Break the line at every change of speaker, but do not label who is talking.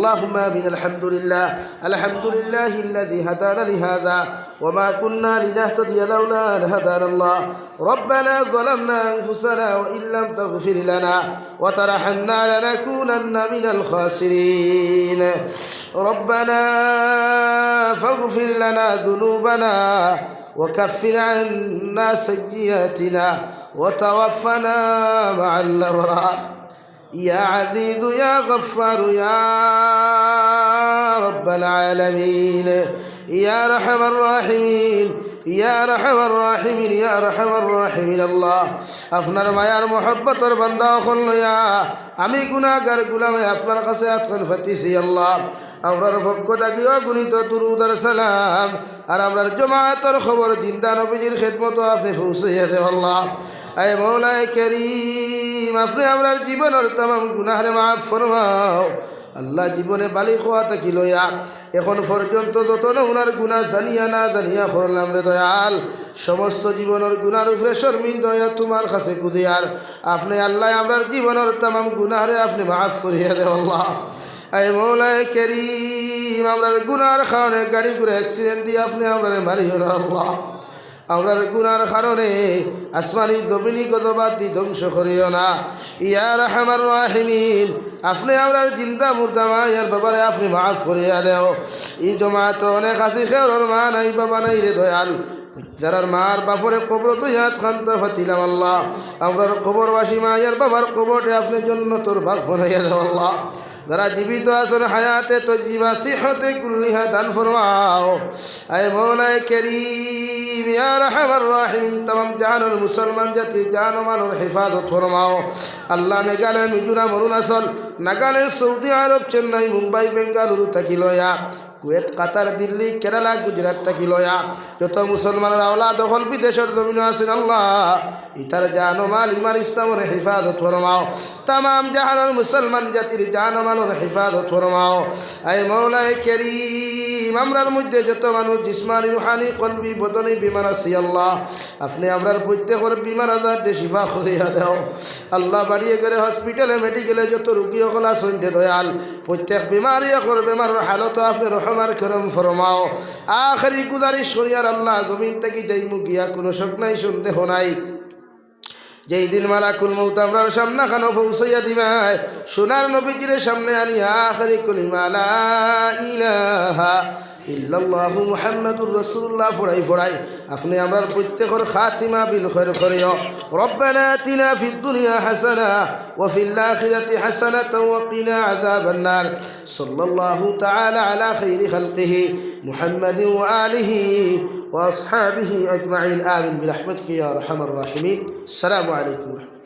اللهم آمين الحمد لله. الحمد لله الذي هدانا لهذا. وما كنا لنهتدي لولا أن هدانا الله. ربنا ظلمنا أنفسنا وإن لم تغفر لنا وترحمنا لنكونن من الخاسرين. ربنا فاغفر لنا ذنوبنا وكفر عنا سيئاتنا وتوفنا مع الأبرار. يا عزيز يا غفار يا رب العالمين يا رحم الراحمين يا رحم الراحمين يا رحم الراحمين الله আপনার মায়ার মোহব্বতর বান্দা হল ইয়া আমি গুনাহগার গুলামে আপনার কাছে আতফান ফাতিছি আল্লাহ আমরার পক্ষ থাকিও গুণিত দুরুদার সালাম আর আমরার জমাতর খবর জিন্দা নবীজির খেদমত আপনি পৌঁছাইয়া দেব আল্লাহ আয় মৌলায় করিম, আপনি আমরার জীবনের তাম গুনাহরে মাফ ফরমাও। আল্লাহ জীবনে বালি খোয়া থাকি লইয়া, এখন পর্যন্ত যত না উনার গুণা জানিয়া না জানিয়া করলাম রে দয়াল, সমস্ত জীবনের গুণার উপরে শর্মিন দয়া তোমার কাছে কুদিয়ার। আপনি আল্লাহ আমরার জীবনের তাম গুনাহরে আপনি মাফ করিয়া দে আল্লাহ। আয় মৌলায় করিম, আমরার গুনার কারণে গাড়ি করে অ্যাক্সিডেন্ট দিয়ে আপনি আমরা মারিও আল্লাহ। আমরার গুনার কারণে আসমানি দমিনী গতবাদ ধ্বংস করিও না। ইয়ার হামার রাহিমিন, আপনি আমরার চিন্তা মুর্দা মা ইয়ার বাবারে আপনি মাফ করিয়া দেও। ই জমা তো অনেক আসি খেওর মা নাই, বাবা নাই রে দয়াল। যারার মার বাপরে কবর তো ইয়াত খান্ত ফাতিলাম আল্লাহ। আমরার কবরবাসী মা ইয়ার বাবার কবরে আপনি জন্য তোর ভাগ বনাইয়া দেও আল্লাহ। যারা জীবিত আছেন হায়াতে তো জীবা সিহতে কুল্লিহা দান ফরমাও। আয় মৌলাই কেরি মুসলমান জাতি জান মানুর হেফাজত ফরমাও। আল্লাহ মেঘালয়, মিজোরাম, অরুণাচল, নাগাল্যান্ড, সৌদি আরব, চেন্নাই, মুম্বাই, বেঙ্গালুরু থাকিল ইয়া কুয়েত, কাতার, দিল্লি, কেরালা, গুজরাট থাকিলয়া যত মুসলমানের আওলা দখল বিদেশের জমিন আছেন আল্লাহ। ইতার জানো মাল ইমান ইসলামের হেফাজত ফরমাও। তাম জাহানের মুসলমান জাতির জানো মালের হেফাজত ফরমাও। আই মৌলায় কেরি আমরার মধ্যে যত মানুষ জিসমানি, রুহানি, কলবি, বদনি, বিমান আছি আল্লাহ। আপনি আমরার প্রত্যেকের বিমান আজার শিফা করিয়া দেও। আল্লাহ বাড়িয়ে গেলে হসপিটালে মেডিকেলে যত রুগী সকল আসন দয়াল। প্রত্যেক বিমারি এখন বেমার হালত আপনি রহমার করম ফরমাও। আখরি গুজারিশ করিয়ার আল্লাহ জমিন থেকে যাই মুগিয়া কোনো শোক নাই, সন্দেহ নাই। যেই দিন মালা কুল মৌত আমরা সামনা খানো পৌঁছাইয়া দিবাই সোনার নবীজির সামনে আনি আখরি কলিমালা ইলাহা ইল্লাল্লাহু মুহাম্মাদুর রাসূলুল্লাহ ফড়াই ফড়াই আপনি আমরার প্রত্যেকের খাতিমা বিল খৈর করিও রব্বানা আতিনা ফিদ দুনিয়া হাসানা ওয়া ফিল আখিরাতি হাসানাতাও ওয়া কিনা আযাবান নার সাল্লাল্লাহু তাআলা আলা খাইরি খালকিহি মুহাম্মাদিন ওয়া আলিহি وأصحابه أجمعين آمين برحمتك يا أرحم الراحمين السلام عليكم ورحمة الله